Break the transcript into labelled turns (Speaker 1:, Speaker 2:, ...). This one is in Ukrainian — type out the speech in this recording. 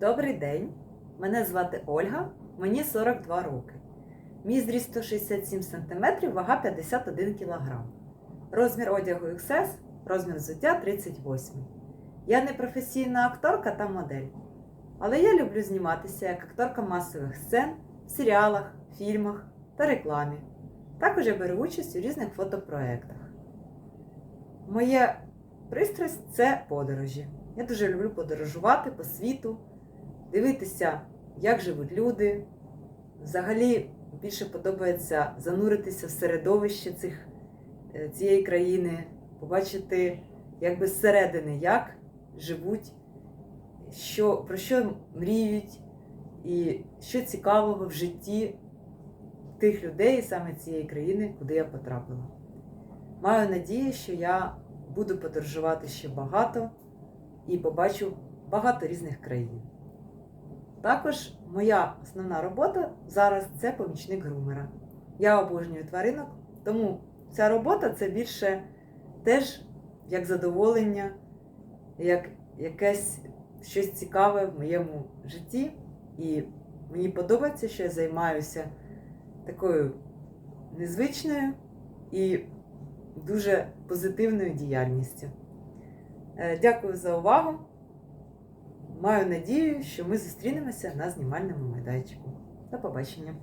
Speaker 1: Добрий день! Мене звати Ольга, мені 42 роки. Мій зріст 167 см, вага 51 кг. Розмір одягу XS, розмір взуття 38. Я не професійна акторка та модель. Але я люблю зніматися як акторка масових сцен, в серіалах, фільмах та рекламі. Також я беру участь у різних фотопроєктах. Моя пристрасть це подорожі. Я дуже люблю подорожувати по світу, дивитися, як живуть люди. Взагалі більше подобається зануритися в середовище цих, е, цієї країни, побачити якби зсередини, як живуть, що, про що мріють, і що цікавого в житті тих людей, саме цієї країни, куди я потрапила. Маю надію, що я буду подорожувати ще багато і побачу багато різних країн. Також моя основна робота зараз це помічник грумера. Я обожнюю тваринок, тому ця робота це більше теж як задоволення, як якесь щось цікаве в моєму житті. І мені подобається, що я займаюся такою незвичною і дуже позитивною діяльністю. Е, Дякую за увагу. Маю надію, що ми зустрінемося на знімальному майданчику. До побачення!